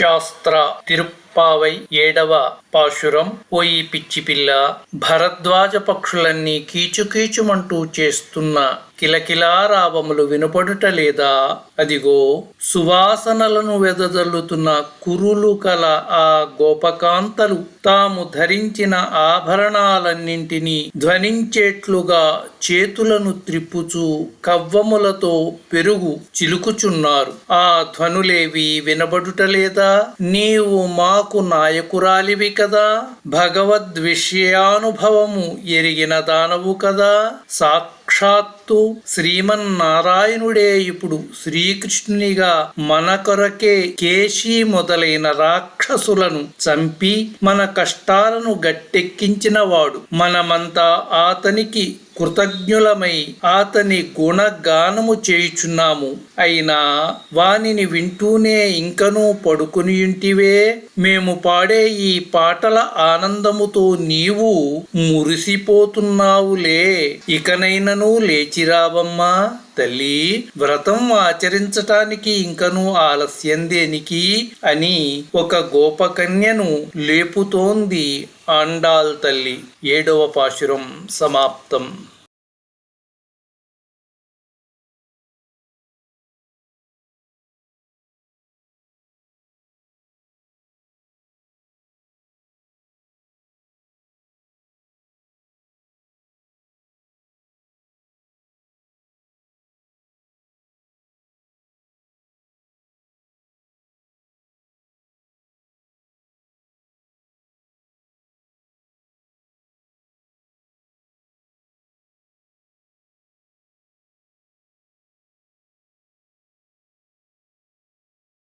ശാസ്ത്ര തിരു పావై ఏడవ పాశురం. ఓయి పిచ్చి పిల్ల భరద్వాజ పక్షులన్నీ కీచుకీచుమంటూ చేస్తున్న కిలకిలారావములు వినపడుట లేదా? అదిగో సువాసనలను వెదజల్లుతున్న కురులు కల ఆ గోపకాంతలు తాము ధరించిన ఆభరణాలన్నింటినీ ధ్వనించేట్లుగా చేతులను త్రిప్పుచూ కవ్వములతో పెరుగు చిలుకుచున్నారు. ఆ ధ్వనులేవి వినబడుట లేదా? నీవు మా మాకు నాయకురాలివి కదా. భగవద్ విషయానుభవము ఎరిగిన దానవు కదా. సాక్షాత్ సాక్షాత్తు శ్రీమన్నారాయణుడే ఇప్పుడు శ్రీకృష్ణునిగా మన కొరకే కేశీ మొదలైన రాక్షసులను చంపి మన కష్టాలను గట్టెక్కించినవాడు మనమంతా అతనికి కృతజ్ఞులమై అతని గుణగానము చేయుచున్నాము. అయినా వానిని వింటూనే ఇంకనూ పడుకుని ఇంటివే మేము పాడే ఈ పాటల ఆనందముతో నీవు మురిసిపోతున్నావులే. ఇకనైనను లేచిరావమ్మా తల్లి వ్రతం ఆచరించటానికి ఇంకనూ ఆలస్యం దేనికి అని ఒక గోపకన్యను లేపుతోంది ఆండాల్ తల్లి. ఏడవ పాశురం సమాప్తం.